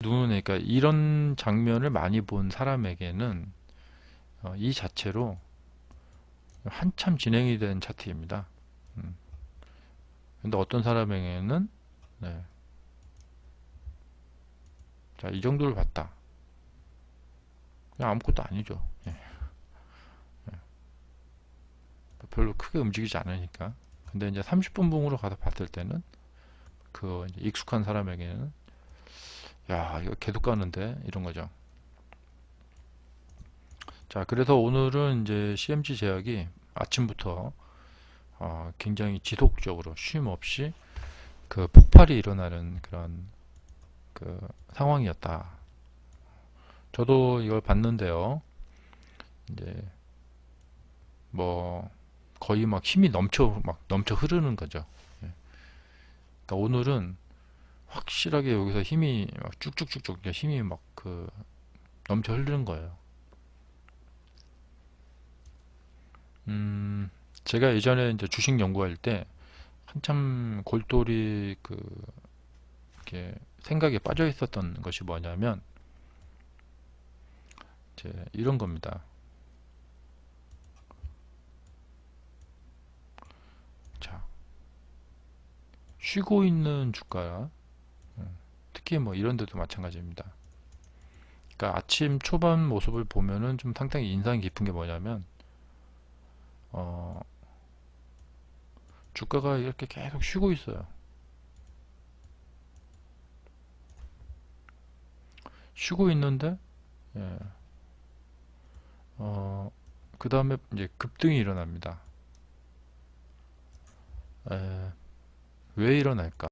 눈, 그러니까 이런 장면을 많이 본 사람에게는 어, 이 자체로 한참 진행이 된 차트입니다. 음. 근데 어떤 사람에게는 네. 자, 이 정도를 봤다. 그냥 아무것도 아니죠. 예. 예. 별로 크게 움직이지 않으니까. 근데 이제 30분 봉으로 가서 봤을 때는 그 익숙한 사람에게는 야, 이거 개도 까는데 이런 거죠. 자, 그래서 오늘은 이제 CMG 제약이 아침부터 어, 굉장히 지속적으로 쉼 없이 그 폭발이 일어나는 그런 그 상황이었다. 저도 이걸 봤는데요. 이제 뭐 거의 막 힘이 넘쳐 막 넘쳐 흐르는 거죠. 예. 그러니까 오늘은 확실하게 여기서 힘이 막 쭉쭉쭉쭉 이제 힘이 막 그 넘쳐 흐르는 거예요. 음, 제가 예전에 이제 주식 연구할 때 한참 골똘히 그 이렇게 생각에 빠져 있었던 것이 뭐냐면 이제 이런 겁니다. 자, 쉬고 있는 주가 음, 특히 뭐 이런 데도 마찬가지입니다. 그러니까 아침 초반 모습을 보면은 좀 상당히 인상 깊은 게 뭐냐면 어, 주가가 이렇게 계속 쉬고 있어요. 쉬고 있는데, 예, 어, 그 다음에 이제 급등이 일어납니다. 에, 왜 일어날까?